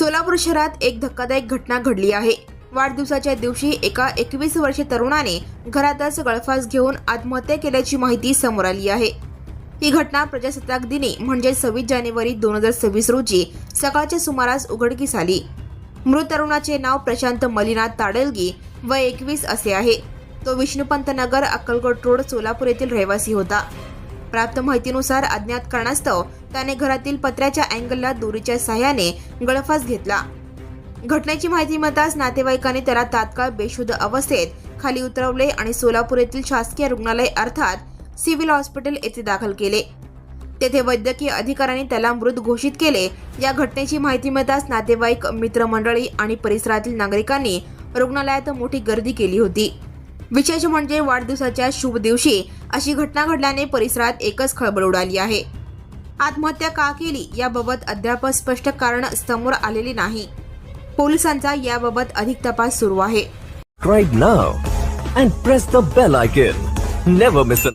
सोलापूर शहरात एक धक्कादायक घटना घडली आहे. वाढदिवसाच्या दिवशी एका एकवीस वर्षीय तरुणाने घरातच गळफास घेऊन आत्महत्या केल्याची माहिती समोर आली आहे. ही घटना प्रजासत्ताक दिनी म्हणजे सव्वीस जानेवारी दोन हजार सव्वीस रोजी सकाळच्या सुमारास उघडकीस आली. मृत तरुणाचे नाव प्रशांत मलिनाथ ताडलगी व एकवीस असे आहे. तो विष्णुपंत नगर अक्कलकोट रोड सोलापूर येथील रहिवासी होता. प्राप्त माहितीनुसार अज्ञात कारणास्तव त्याने घरातील पत्र्याच्या अँगलला दोरीच्या सहाय्याने गळफास घेतला. घटनेची माहिती मिळताच नातेवाईकांनी त्याला तात्काळ बेशुद्ध अवस्थेत खाली उतरवले आणि सोलापूर येथील शासकीय रुग्णालय अर्थात सिव्हिल हॉस्पिटल येथे दाखल केले. तेथे वैद्यकीय अधिकाऱ्यांनी त्याला मृत घोषित केले. या घटनेची माहिती मिळताच नातेवाईक मित्रमंडळी आणि परिसरातील नागरिकांनी रुग्णालयात मोठी गर्दी केली होती. विशेष म्हणजे वाढदिवसाच्या शुभ दिवशी अशी घटना घडल्याने परिसरात एकच खळबळ उडाली आहे. आत्महत्या का केली याबाबत अद्याप स्पष्ट कारण समोर आलेले नाही. पोलिसांचा याबाबत अधिक तपास सुरू आहे. Now and press the bell icon. Never miss an